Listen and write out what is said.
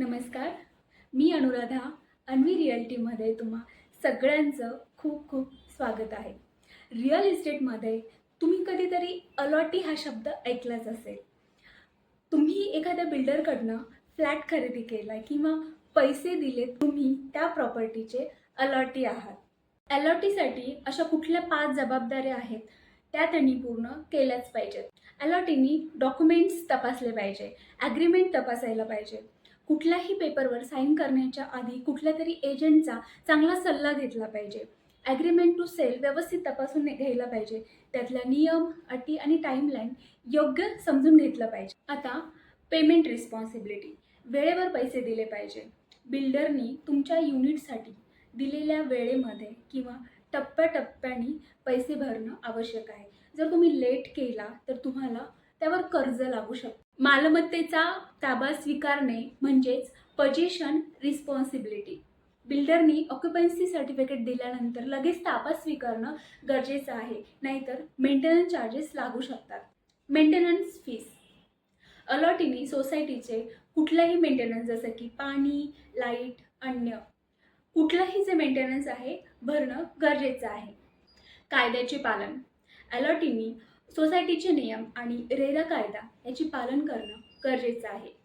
नमस्कार. मी अनुराधा अन्वी रिअल्टीमध्ये तुम्हा सगळ्यांचं खूप खूप स्वागत आहे. रिअल इस्टेटमध्ये तुम्ही कधीतरी अलॉटी हा शब्द ऐकलाच असेल. तुम्ही एखाद्या बिल्डरकडनं फ्लॅट खरेदी केला किंवा पैसे दिले तुम्ही त्या प्रॉपर्टीचे अलॉटी आहात. अलॉटीसाठी अशा कुठल्या पाच जबाबदाऱ्या आहेत त्या त्यांनी पूर्ण केल्याच पाहिजेत. अलॉटीनी डॉक्युमेंट्स तपासले पाहिजे ॲग्रीमेंट तपासायला पाहिजे. कुठल्याही पेपरवर साईन करण्याच्या आधी कुठल्या तरी एजंटचा चांगला सल्ला घेतला पाहिजे. ॲग्रीमेंट टू सेल व्यवस्थित तपासून घ्यायला पाहिजे. त्यातल्या नियम अटी आणि टाईमलाईन योग्य समजून घेतलं पाहिजे. आता पेमेंट रिस्पॉन्सिबिलिटी वेळेवर पैसे दिले पाहिजे. बिल्डरनी तुमच्या युनिटसाठी दिलेल्या वेळेमध्ये किंवा टप्प्याटप्प्याने पैसे भरणं आवश्यक आहे. जर तुम्ही लेट केला तर तुम्हाला त्यावर कर्ज लागू शकतं. मालमत्तेचा ताबा स्वीकारणे म्हणजेच पजेशन रिस्पॉन्सिबिलिटी बिल्डरनी ऑक्युपन्सी सर्टिफिकेट दिल्यानंतर लगेच ताबा स्वीकारणं गरजेचं आहे. नाहीतर मेंटेनन्स चार्जेस लागू शकतात. मेंटेनन्स फीस अलॉटीनी सोसायटीचे कुठलाही मेंटेनन्स जसं की पाणी लाइट अन्य कुठलंही जे मेंटेनन्स आहे भरणं गरजेचं आहे. कायद्याचे पालन. अलॉटीनी सोसायटीचे नियम आणि रेरा कायदा याची पालन करणं गरजेचं आहे.